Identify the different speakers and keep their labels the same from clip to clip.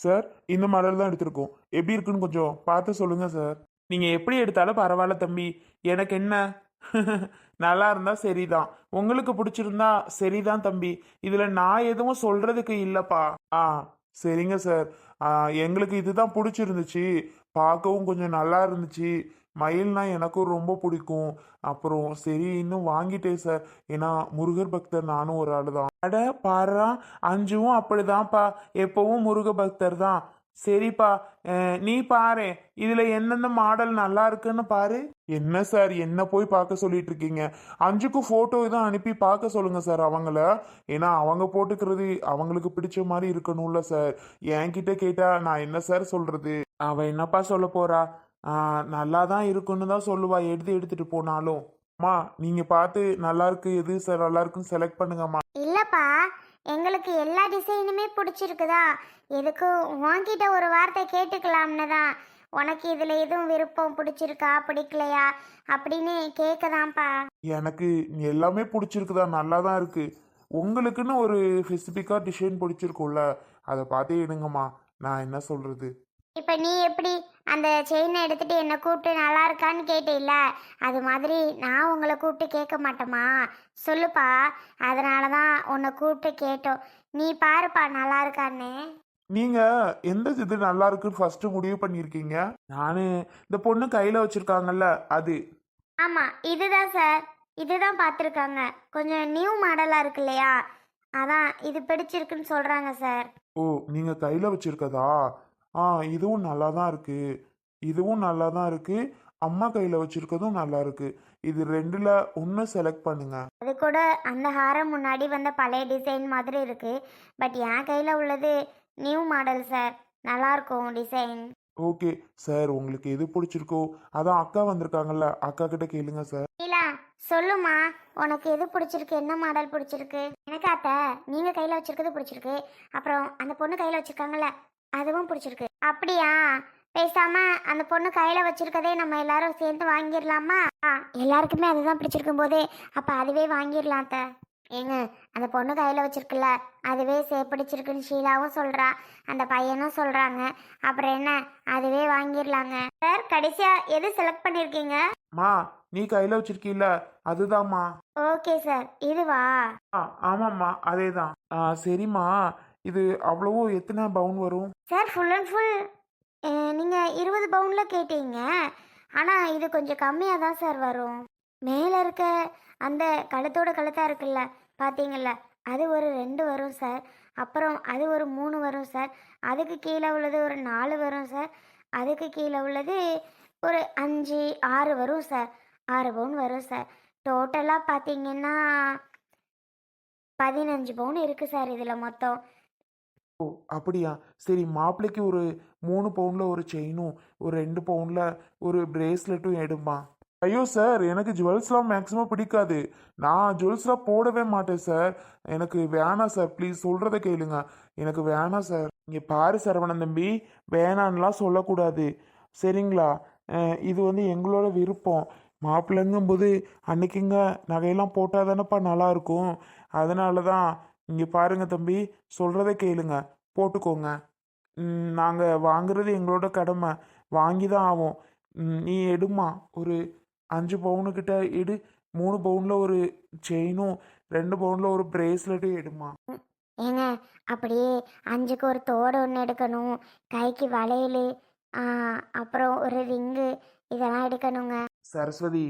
Speaker 1: Sir இந்த model தான் எடுத்திருக்கோம். எப்படி இருக்குன்னு கொஞ்சம் பார்த்து சொல்லுங்க சார். நீங்க எப்படி எடுத்தாலும் பரவாயில்ல தம்பி. எனக்கு என்ன? நல்லா இருந்தா சரிதான். உங்களுக்கு பிடிச்சிருந்தா சரிதான் தம்பி. இதுல நான் எதுவும் சொல்றதுக்கு இல்லப்பா. ஆ சரிங்க சார். எங்களுக்கு இதுதான் பிடிச்சிருந்துச்சு. பார்க்கவும் கொஞ்சம் நல்லா இருந்துச்சு. மயில்னா எனக்கும் ரொம்ப பிடிக்கும். அப்புறம் சரி இன்னும் வாங்கிட்டேன் சார் ஏன்னா முருகர் பக்தர் நானும் ஒரு ஆள் தான். அட பாரா அஞ்சுவும் அப்படிதான்ப்பா. எப்பவும் முருக பக்தர் தான். சரிப்பா அஹ், நீ பாரு. இதுல எந்தெந்த மாடல் நல்லா இருக்குன்னு பாரு. என்ன சார் என்ன போய் பார்க்க சொல்லிட்டு இருக்கீங்க? அஞ்சுக்கு போட்டோ இதான் அனுப்பி பார்க்க சொல்லுங்க சார் அவங்கள. ஏன்னா அவங்க போட்டுக்கிறது அவங்களுக்கு பிடிச்ச மாதிரி இருக்கணும்ல சார் என்கிட்ட கேட்டா நான் என்ன சார் சொல்றது? அவ என்னப்பா சொல்ல போறா? நல்லா தான் இருக்குன்னு தான் சொல்லுவா. எடுத்து எடுத்துட்டு போனாலும். அம்மா நீங்க பார்த்து நல்லா இருக்கு எது சார் நல்லா இருக்குன்னு செலக்ட் பண்ணுங்கம்மா.
Speaker 2: இல்லைப்பா எங்களுக்கு எல்லா டிசைனுமே பிடிச்சிருக்குதா. எதுக்கும் உன்கிட்ட ஒரு வார்த்தை கேட்டுக்கலாம்னு தான். உனக்கு இதில் எதுவும் விருப்பம் பிடிச்சிருக்கா பிடிக்கலையா? அப்படின்னு கேட்கதான்ப்பா.
Speaker 1: எனக்கு எல்லாமே பிடிச்சிருக்குதா நல்லா தான் இருக்கு. உங்களுக்குன்னு ஒரு ஸ்பெசிஃபிக்காக டிசைன் பிடிச்சிருக்கும்ல. அதை பார்த்தே எடுங்கம்மா. நான் என்ன சொல்றது?
Speaker 2: இப்போ நீ எப்படி அந்த செயினை எடுத்துட்டு என்னை கூப்பிட்டு நல்லா இருக்கான்னு கேட்டில்ல? அது மாதிரி நான் உங்களை கூப்பிட்டு கேட்க மாட்டேமா சொல்லுப்பா. அதனால தான் உன்னை கூப்பிட்டு கேட்டோம். நீ பாருப்பா நல்லா இருக்கான்னு.
Speaker 1: நீங்க எந்த இது நல்லா இருக்குன்னு ஃபர்ஸ்ட் முடிவு பண்ணியிருக்கீங்க? நானு இந்த பொண்ணு கையில வச்சிருக்காங்கல்ல அது.
Speaker 2: ஆமாம் இதுதான் சார் இதுதான் பார்த்துருக்காங்க கொஞ்சம் நியூ மாடலாக இருக்கு இல்லையா? அதான் இது பிடிச்சிருக்குன்னு சொல்கிறாங்க சார்
Speaker 1: ஓ நீங்க கையில வச்சிருக்கதா? ஆ இதுவும் நல்லா தான் இருக்கு. இதுவும் நல்லா தான் இருக்கு. அம்மா கையில வச்சிருக்கதும் நல்லா இருக்கு. இது ரெண்டுல ஒன்று செலக்ட் பண்ணுங்க.
Speaker 2: அது கூட அந்த ஹாரம் முன்னாடி வந்த பழைய டிசைன் மாதிரி இருக்கு. பட் என் கையில் உள்ளது நியூ மாடல் சார் நல்லாயிருக்கும் டிசைன்
Speaker 1: ஓகே சார் உங்களுக்கு எது பிடிச்சிருக்கோ அதான் அக்கா வந்திருக்காங்கல்ல அக்கா கிட்ட கேளுங்க சார்
Speaker 2: இல்லா சொல்லுமா உனக்கு எது பிடிச்சிருக்கு? என்ன மாடல் பிடிச்சிருக்கு? எனக்கு அத்தை நீங்கள் கையில் வச்சிருக்கிறது பிடிச்சிருக்கு. அப்புறம் அந்த பொண்ணு கையில் வச்சிருக்காங்கல்ல அதுவும் பிடிச்சிருக்கு. அப்படியா? பேசாம அந்த பொண்ணு கையில் வச்சிருக்கதே நம்ம எல்லாரும் சேர்ந்து வாங்கிடலாமா? ஆ எல்லாருக்குமே அதுதான் பிடிச்சிருக்கும் போதே அப்போ அதுவே வாங்கிடலாம் அத்தை. ஏங்க அந்த பொண்ணு கையில் வச்சிருக்குல்ல அதுவே சே பிடிச்சிருக்குன்னு ஷீலாவும் சொல்கிறா அந்த பையனும் சொல்கிறாங்க அப்புறம் என்ன? அதுவே வாங்கிடலாங்க. சார் கடைசியாக எது செலக்ட் பண்ணியிருக்கீங்க
Speaker 1: மா நீ கையில வச்சிருக்கீல்ல அதுதாம்மா.
Speaker 2: ஓகே சார் இதுவா?
Speaker 1: ஆமாம்மா அதே தான் ஆ சரிம்மா. இது அவ்வளவோ எத்தனை பவுன் வரும்?
Speaker 2: சார் ஃபுல் அண்ட் ஃபுல் நீங்கள் இருபது பவுனில் கேட்டீங்க. ஆனால் இது கொஞ்சம் கம்மியாக தான் சார் வரும். மேலே இருக்க அந்த கழுத்தோட கழுத்தாக இருக்குல்ல பார்த்தீங்கல்ல அது ஒரு ரெண்டு வரும் சார். அப்புறம் அது ஒரு மூணு வரும் சார். அதுக்கு கீழே உள்ளது ஒரு நாலு வரும் சார். அதுக்கு கீழே உள்ளது ஒரு அஞ்சு ஆறு வரும் சார். ஆறு பவுன் வரும் சார். டோட்டலாக பார்த்தீங்கன்னா பதினஞ்சு பவுன் இருக்குது சார் இதில் மொத்தம்.
Speaker 1: ஓ அப்படியா? சரி மாப்பிள்ளைக்கு ஒரு மூணு பவுனில் ஒரு செயினும் ஒரு ரெண்டு பவுனில் ஒரு பிரேஸ்லெட்டும் எடுமா ஐயோ சார் எனக்கு ஜுவல்ஸ்லாம் மேக்ஸிமம் பிடிக்காது. நான் ஜுவல்ஸ்லாம் போடவே மாட்டேன் சார் எனக்கு வேணாம் சார் ப்ளீஸ் சொல்கிறத கேளுங்க. எனக்கு வேணாம் சார் இங்கே பாரு சரவணன் தம்பி. வேணான்லாம் சொல்லக்கூடாது. சரிங்களா? இது வந்து எங்களோட விருப்பம். மாப்பிள்ளைங்கும்போது அன்னைக்குங்க நகையெல்லாம் போட்டால் தானேப்பா நல்லா இருக்கும் அதனால தான் இங்கே பாருங்க தம்பி சொல்கிறத கேளுங்க போட்டுக்கோங்க. நாங்கள் வாங்குறது எங்களோட கடமை வாங்கி தான் ஆகும் நீ எடுமா ஒரு அஞ்சு பவுனுக்கிட்ட எடு மூணு பவுனில் ஒரு செயினும் ரெண்டு பவுனில் ஒரு பிரேஸ்லெட்டும் எடுமா
Speaker 2: ஏங்க அப்படியே அஞ்சுக்கு ஒரு தோடு ஒன்று எடுக்கணும் கைக்கு வளையல் அப்புறம் ஒரு ரிங்கு இதெல்லாம் எடுக்கணுங்க.
Speaker 1: சரஸ்வதி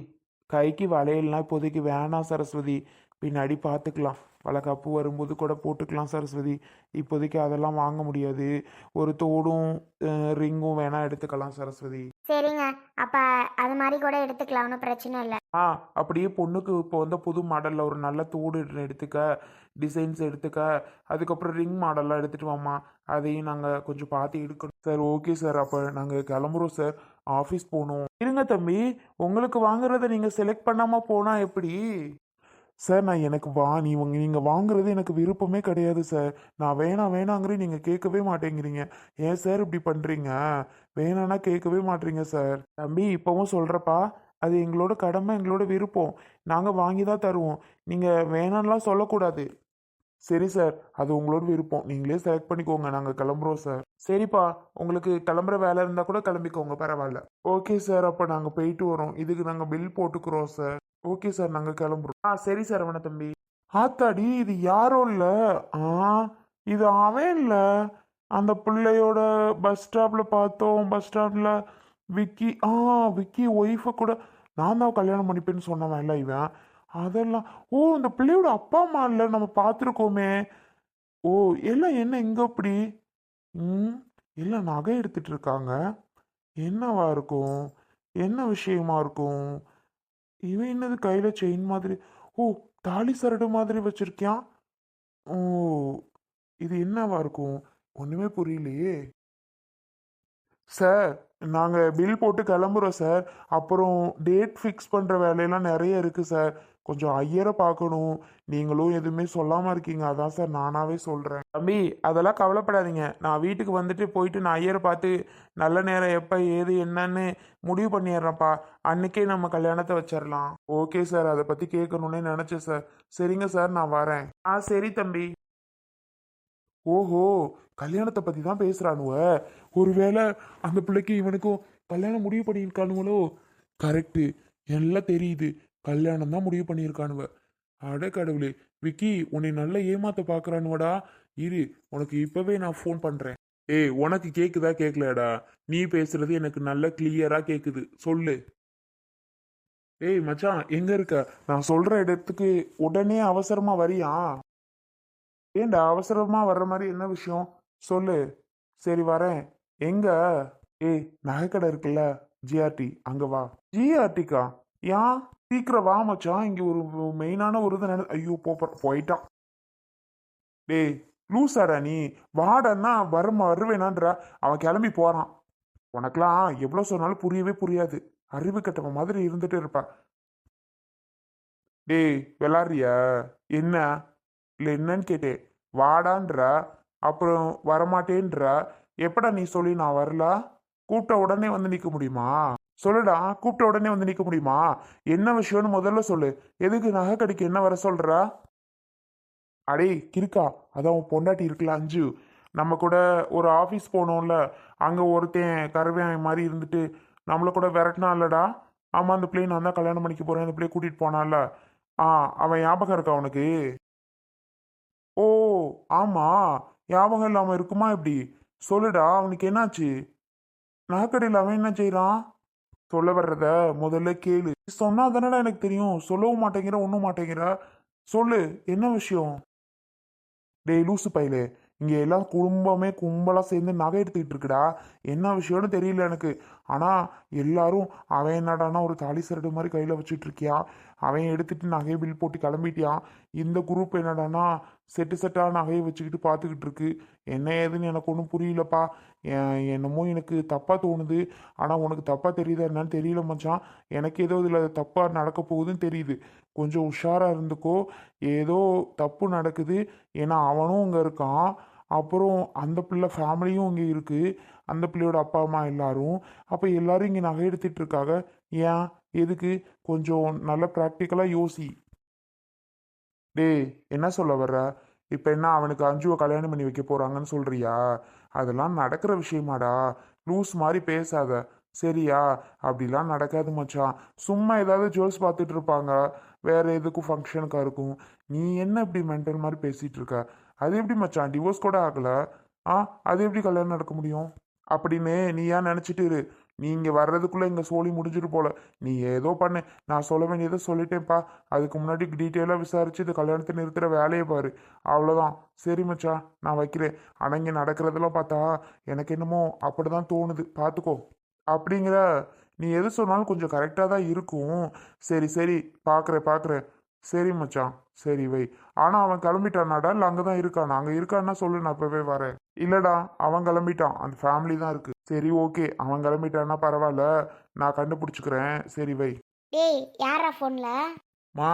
Speaker 1: கைக்கு வளையல்லாம் இப்போதைக்கு வேணாம் சரஸ்வதி. பின்னாடி பார்த்துக்கலாம். வளகாப்பு வரும்போது கூட போட்டுக்கலாம் சரஸ்வதி. இப்போதைக்கு அதெல்லாம் வாங்க முடியாது. ஒரு தோடும் ரிங்கும் வேணா எடுத்துக்கலாம் சரஸ்வதி.
Speaker 2: சரிங்க. அப்போ அது மாதிரி கூட எடுத்துக்கலாம். ஒன்றும் பிரச்சனை இல்லை.
Speaker 1: ஆ அப்படியே பொண்ணுக்கு இப்போ வந்த புது மாடலில் ஒரு நல்ல தோடு எடுத்துக்க டிசைன்ஸ் எடுத்துக்க. அதுக்கப்புறம் ரிங் மாடல்லாம் எடுத்துகிட்டு வாம்மா. அதையும் நாங்கள் கொஞ்சம் பார்த்து எடுக்கணும். Sir okay sir. அப்போ நாங்கள் கிளம்புறோம் சார். ஆஃபீஸ் போகணும். இருங்க தம்பி. உங்களுக்கு வாங்குறத நீங்கள் செலக்ட் பண்ணாமல் போனால் எப்படி? சார் நான் எனக்கு வா நீ உங்க நீங்கள் வாங்குறது எனக்கு விருப்பமே கிடையாது சார் நான் வேணாம் வேணாங்கிற நீங்கள் கேட்கவே மாட்டேங்கிறீங்க. ஏன் சார் இப்படி பண்ணுறீங்க வேணான்னா கேட்கவே மாட்டீங்க சார் தம்பி இப்போவும் சொல்கிறப்பா அது எங்களோட கடமை எங்களோட விருப்பம். நாங்கள் வாங்கி தான் தருவோம். நீங்கள் வேணான்லாம் சொல்லக்கூடாது. சரி சார் அது உங்களோட விருப்பம். நீங்களே செலக்ட் பண்ணிக்கோங்க. நாங்கள் கிளம்புறோம் சார் சரிப்பா. உங்களுக்கு கிளம்புற வேலை இருந்தால் கூட கிளம்பிக்கோங்க. பரவாயில்ல. ஓகே சார் அப்போ நாங்கள் போயிட்டு வரோம். இதுக்கு நாங்கள் பில் போட்டுக்கிறோம் சார் ஓகே சார் நாங்கள் கிளம்புறோம். ஆ சரி சார் அவன தம்பி. ஆத்தாடி இது யாரும் இல்லை. ஆ இது அவன் இல்லை. அந்த பிள்ளையோட பஸ் ஸ்டாப்பில் பார்த்தோம். பஸ் ஸ்டாப்பில் விக்கி ஆ விக்கி ஒய்ஃபை கூட. நான் தான் கல்யாணம் பண்ணிப்பேன்னு சொன்னவன் இல்லை இவன். அதெல்லாம் ஓ இந்த பிள்ளையோட அப்பா அம்மா இல்லை நம்ம பார்த்துருக்கோமே. ஓ எல்லாம் என்ன இங்கே அப்படி? ம் எல்லாம் நகை எடுத்துகிட்டு இருக்காங்க. என்னவா இருக்கும்? என்ன விஷயமா இருக்கும்? இவன் என்னது கையில் செயின் மாதிரி? ஓ தாலி சரடு மாதிரி வச்சிருக்கியான் ஓ இது என்னவா இருக்கும்? ஒன்றுமே புரியலையே. சார் நாங்கள் பில் போட்டு கிளம்புறோம் சார். அப்புறம் டேட் ஃபிக்ஸ் பண்ணுற வேலையெல்லாம் நிறைய இருக்குது சார். கொஞ்சம் ஐயரை பார்க்கணும் நீங்களும் எதுவுமே சொல்லாமல் இருக்கீங்க. அதான் சார் நானாகவே சொல்கிறேன் தம்பி அதெல்லாம் கவலைப்படாதீங்க. நான் வீட்டுக்கு வந்துட்டு போயிட்டு நான் ஐயரை பார்த்து நல்ல நேரம் எப்போ ஏது என்னன்னு முடிவு பண்ணிடுறேன்ப்பா. அன்னைக்கே நம்ம கல்யாணத்தை வச்சிடலாம். Okay sir. அதை பற்றி கேட்கணுன்னே நினச்சேன் சார். சரிங்க சார் நான் வரேன். ஆ சரி தம்பி. ஓஹோ கல்யாணத்தை பற்றி தான் பேசுகிறானுவ ஒருவேளை அந்த பிள்ளைக்கு இவனுக்கும் கல்யாணம் முடிவு பண்ணியிருக்கானுங்களோ? கரெக்டு எல்லாம் தெரியுது. கல்யாணம் தான் முடிவு பண்ணியிருக்கானுவ. அட கடவுளே விக்கி உன்னை நல்லா ஏமாத்த பார்க்குறானுவடா இரு உனக்கு இப்போவே நான் ஃபோன் பண்ணுறேன் ஏய் உனக்கு கேக்குதா கேட்கலடா நீ பேசுறது எனக்கு நல்லா கிளியராக கேட்குது சொல்லு. ஏய் மச்சான் எங்க இருக்க? நான் சொல்ற இடத்துக்கு உடனே அவசரமா வரியா? ஏன்டா அவசரமா வர்ற மாதிரி என்ன விஷயம்? சொல்லு. சரி வரேன். எங்க? ஏய் நகைக்கடை இருக்குல்ல ஜிஆர்டி அங்க வா. ஜிஆர்டிக்கா ஏன் சீக்கிரம் வா மச்சான். இங்கே ஒரு மெயினான ஒரு இது நட- ஐயோ போ போயிட்டான் டேய் லூசாடா நீ. வாடன்னா வர வருவேனான்றா அவன் கிளம்பி போகிறான் உனக்கெல்லாம் எவ்வளோ சொன்னாலும் புரியவே புரியாது. அறிவு கட்டவன் மாதிரி இருந்துட்டு இருப்பா. டேய் விளாட்றியா என்ன? இல்லை என்னன்னு கேட்டேன். வாடான்ற? அப்புறம் வரமாட்டேன்ற? எப்படா நீ சொல்லி நான் வரல? கூட்ட உடனே வந்து நிற்க முடியுமா? சொல்லுடா கூப்பிட்ட உடனே வந்து நிற்க முடியுமா? என்ன விஷயம்னு முதல்ல சொல்லு. எதுக்கு நகை கடைக்கு என்ன வர சொல்கிறா அடே கிருக்கா அதான் உன் பொண்டாட்டி இருக்குல்ல அஞ்சு. நம்ம கூட ஒரு ஆஃபீஸ் போனோம்ல அங்கே ஒருத்தன் கருவேன் மாதிரி இருந்துட்டு நம்மளை கூட விரட்டினா இல்லடா ஆமாம் அந்த பிள்ளையை நான் தான் கல்யாணம் பண்ணிக்க போகிறேன் அந்த பிள்ளையை கூட்டிகிட்டு போனான்ல. ஆ அவன் ஞாபகம் இருக்கா அவனுக்கு ஓ ஆமாம் ஞாபகம் இல்லாமல் இருக்குமா இப்படி? சொல்லுடா அவனுக்கு என்னாச்சு? நகைக்கடையில் அவன் என்ன செய்கிறான் சொல்ல வர்றத முதல்ல கேளு. சொன்னா தானடா எனக்கு தெரியும். சொல்லவும் மாட்டேங்கிற ஒன்றும் மாட்டேங்கிற. சொல்லு என்ன விஷயம்? டேய் லூசு பையலே. இங்கே எல்லாம் குடும்பமே கும்பலாக சேர்ந்து நகை எடுத்துக்கிட்டு இருக்குடா. என்ன விஷயம்னு தெரியல எனக்கு. ஆனால் எல்லாரும் அவன் என்னடானா ஒரு தாலி சரடு மாதிரி கையில் வச்சுட்டு இருக்கியா அவன் எடுத்துட்டு நகையை பில் போட்டு கிளம்பிட்டியான் இந்த குரூப் என்னடானா செட்டு செட்டாக நகையை வச்சுக்கிட்டு பார்த்துக்கிட்டு இருக்கு. என்ன ஏதுன்னு எனக்கு ஒன்றும் புரியலப்பா. என்னமோ எனக்கு தப்பாக தோணுது. ஆனால் உனக்கு தப்பாக தெரியுதா என்னன்னு தெரியல மச்சான். எனக்கு ஏதோ இதில் தப்பாக நடக்க போகுதுன்னு தெரியுது. கொஞ்சம் உஷாராக இருந்துக்கோ. ஏதோ தப்பு நடக்குது. ஏன்னா அவனும் இங்கே இருக்கான். அப்புறம் அந்த பிள்ளை ஃபேமிலியும் இங்கே இருக்குது அந்த பிள்ளையோட அப்பா அம்மா எல்லாரும். அப்போ எல்லாரும் இங்கே நகை எடுத்துட்டு இருக்காங்க. ஏன்? எதுக்கு? கொஞ்சம் நல்ல ப்ராக்டிக்கலாக யோசி. டேய் என்ன சொல்ல வர்ற? இப்போ என்ன அவனுக்கு அஞ்சுவை கல்யாணம் பண்ணி வைக்க போகிறாங்கன்னு சொல்கிறியா அதெல்லாம் நடக்கிற விஷயமாடா. லூஸ் மாதிரி பேசாத. சரியா? அப்படிலாம் நடக்காது மச்சான். சும்மா ஏதாவது ஜுவல்ஸ் பார்த்துட்டு இருப்பாங்க. வேற எதுக்கும் ஃபங்க்ஷனுக்காக இருக்கும். நீ என்ன இப்படி மென்டல் மாதிரி பேசிகிட்டு இருக்க? அது எப்படி மச்சான்? டிவோர்ஸ் கூட ஆகல. ஆ அது எப்படி கல்யாணம் நடக்க முடியும்? அப்படின்னு நீ ஏன் நினச்சிட்டு இரு. நீ இங்கே வர்றதுக்குள்ளே இங்கே சோழி முடிஞ்சிட்டு போல. நீ ஏதோ பண்ணு. நான் சொல்ல வேண்டியதை சொல்லிட்டேன்ப்பா. அதுக்கு முன்னாடி டீட்டெயிலாக விசாரிச்சு இது கல்யாணத்தை நிறுத்துகிற வேலையை பாரு. அவ்வளோதான் சரி மச்சா நான் வைக்கிறேன். ஆனால் இங்கே நடக்கிறதெல்லாம் பார்த்தா எனக்கு என்னமோ அப்படி தான் தோணுது. பார்த்துக்கோ. அப்படிங்கிற நீ எது சொன்னாலும் கொஞ்சம் கரெக்டாக தான் இருக்கும். சரி சரி. பார்க்குறேன் பார்க்குறேன். சரி மச்சான் சரி வை. ஆனால் அவன் கிளம்பிட்டானாடா? இல்லை அங்கே தான் இருக்கானா? அங்கே இருக்கான்னா சொல்லு நான் இப்போவே வரேன். இல்லைடா அவன் கிளம்பிட்டான். அந்த ஃபேமிலி தான் இருக்கு. சரி ஓகே அவன் கிளம்பிட்டான்னா பரவாயில்ல. நான் கண்டுபிடிச்சிக்கிறேன். சரி வை.
Speaker 2: டேய் யாரா ஃபோனில்
Speaker 1: மா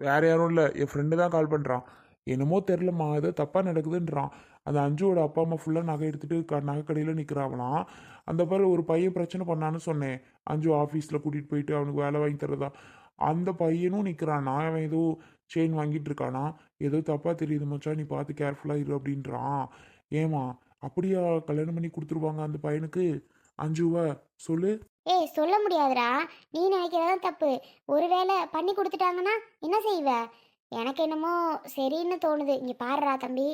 Speaker 1: வேற யாரும் இல்லை. என் ஃப்ரெண்டு தான் கால் பண்ணுறான் என்னமோ தெரிலம்மா ஏதோ தப்பாக நடக்குதுன்றான். அந்த அஞ்சுவோட அப்பா அம்மா ஃபுல்லாக நகை எடுத்துட்டு க நகை கடையில் நிற்கிறாங்களாம் அந்த பாரு ஒரு பையன் பிரச்சனை பண்ணான்னு சொன்னேன். அஞ்சு ஆஃபீஸில் கூட்டிகிட்டு போயிட்டு அவனுக்கு வேலை வாங்கி தரதா? அந்த பையனும் நிற்கிறானா அவன் ஏதோ செயின் வாங்கிட்டு இருக்கானா ஏதோ தப்பாக தெரியுது மச்சான். நீ பார்த்து கேர்ஃபுல்லாக இரு அப்படின்றான். ஏமா அப்படியா கல்யாணம் பண்ணி கொடுத்துருவாங்க அந்த பையனுக்கு? அஞ்சுவா சொல்லு.
Speaker 2: ஏய் சொல்ல முடியாதுடா. நீ நினைக்கிறதான் தப்பு. ஒருவேளை பண்ணி கொடுத்துட்டாங்கன்னா என்ன செய்வ? எனக்கு என்னமோ சரின்னு தோணுது. இங்கே பாடுறா தம்பி.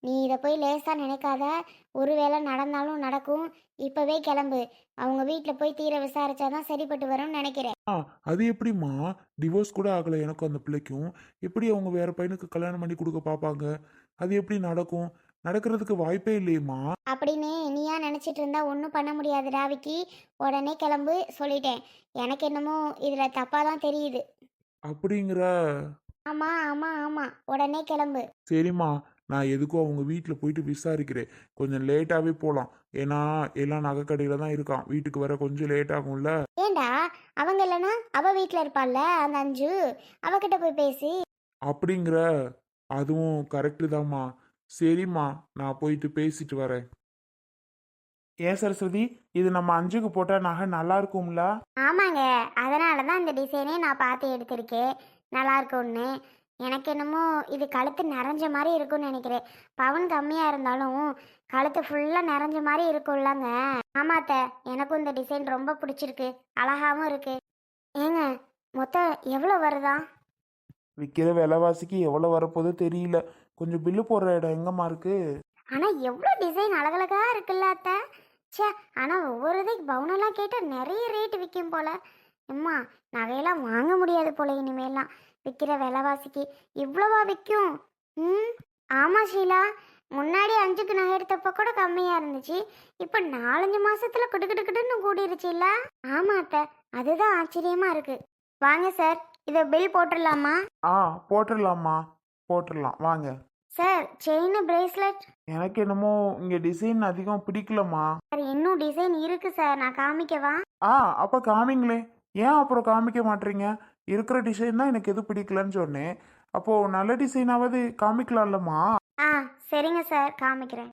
Speaker 2: நீ இதை போய் லேசாக நினைக்காத. ஒருவேளை நடந்தாலும் நடக்கும். இப்போவே கிளம்பு. அவங்க வீட்டில் போய் தீர விசாரிச்சாதான் சரிப்பட்டு வரும்னு நினைக்கிறேன்.
Speaker 1: ஆ அது எப்படிம்மா? டிவோர்ஸ் கூட ஆகலை எனக்கும் அந்த பிள்ளைக்கும். எப்படி அவங்க வேற பையனுக்கு கல்யாணம் பண்ணி கொடுக்க பார்ப்பாங்க அது எப்படி நடக்கும்? நடக்கிறதுக்கு வாய்ப்பே இல்லையேம்மா.
Speaker 2: அப்படின்னு நீயா நினச்சிட்டு இருந்தா ஒன்றும் பண்ண முடியாதுடா விக்கி. உடனே கிளம்பு சொல்லிட்டேன். எனக்கு என்னமோ இதில் தப்பாக தான் தெரியுது.
Speaker 1: அப்படிங்கிற?
Speaker 2: ஆமாம் ஆமாம் ஆமாம் உடனே கிளம்பு.
Speaker 1: சரிம்மா. நான் எதுக்கும் அவங்க வீட்டில் போயிட்டு விசாரிக்கிறேன். கொஞ்சம் லேட்டாகவே போகலாம் ஏன்னா எல்லாம் நகைக்கடையில் தான் இருக்கான். வீட்டுக்கு வர கொஞ்சம் லேட் ஆகும்ல.
Speaker 2: ஏண்டா? அவங்க இல்லைன்னா அவ வீட்டில் இருப்பாள்ல அந்த அஞ்சு? அவகிட்ட போய் பேசி.
Speaker 1: அப்படிங்கிற அதுவும் கரெக்டு தாம்மா. சரிம்மா நான் போயிட்டு பேசிட்டு வரேன். ஏன் சரஸ்வதி? இது நம்ம அஞ்சுக்கு போட்டால் நகை நல்லா இருக்கும்ல?
Speaker 2: ஆமாங்க. அதனால தான் இந்த டிசைனே நான் பார்த்து எடுத்திருக்கேன். நல்லா இருக்கும்னு. எனக்கு என்னமோ இது கழுத்து நிறைஞ்ச மாதிரி இருக்கும்னு நினைக்கிறேன். பவன் கம்மியாக இருந்தாலும் கழுத்து ஃபுல்லாக நிறைஞ்ச மாதிரி இருக்கும்லங்க. ஆமாத்த எனக்கும் இந்த டிசைன் ரொம்ப பிடிச்சிருக்கு. அழகாவும் இருக்கு. ஏங்க மொத்தம் எவ்வளோ வருதா?
Speaker 1: விற்கிற விலைவாசிக்கு எவ்வளோ வரப்போதோ தெரியல. கொஞ்சம் பில்லு போடுற இடம் எங்கம்மா இருக்கு?
Speaker 2: ஆனால் எவ்வளோ டிசைன் அழகழகா இருக்குல்ல அத்தை. ச்சே ஆனால் ஒவ்வொரு இதுக்கு பவுனெல்லாம் கேட்டால் நிறைய ரேட் விற்கும் போல. அம்மா நகையெல்லாம் வாங்க முடியாது போல இனிமேலாம் விற்கிற விலைவாசிக்கு இவ்வளவா விற்கும் ம் ஆமாம் ஷீலா. முன்னாடி அஞ்சுக்கு நகை எடுத்தப்போ கூட கம்மியாக இருந்துச்சு. இப்போ நாலஞ்சு மாசத்துல கிடுக்கிட்டுக்கிட்டுன்னு கூடிருச்சுல்ல ஆமாம் அத்தை அதுதான் ஆச்சரியமா இருக்கு. வாங்க சார் இதை பில் போட்டுடலாமா?
Speaker 1: ஆ போட்டுடலாம்மா. போட்டுடலாம் வாங்க.
Speaker 2: சார் செயின் பிரேஸ்லெட்
Speaker 1: எனக்கு என்னமோ இங்கே டிசைன் அதிகம் பிடிக்கலம்மா.
Speaker 2: சார் இன்னும் டிசைன் இருக்கு சார் நான் காமிக்கவா?
Speaker 1: ஆ அப்போ காமிங்களே. ஏன் அப்புறம் காமிக்க மாட்டீங்க இருக்கிற டிசைன் தான் எனக்கு எதுவும் பிடிக்கலன்னு சொன்னேன். அப்போது நல்ல டிசைனாவது காமிக்கலாம்லம்மா?
Speaker 2: ஆ சரிங்க சார் காமிக்கிறேன்.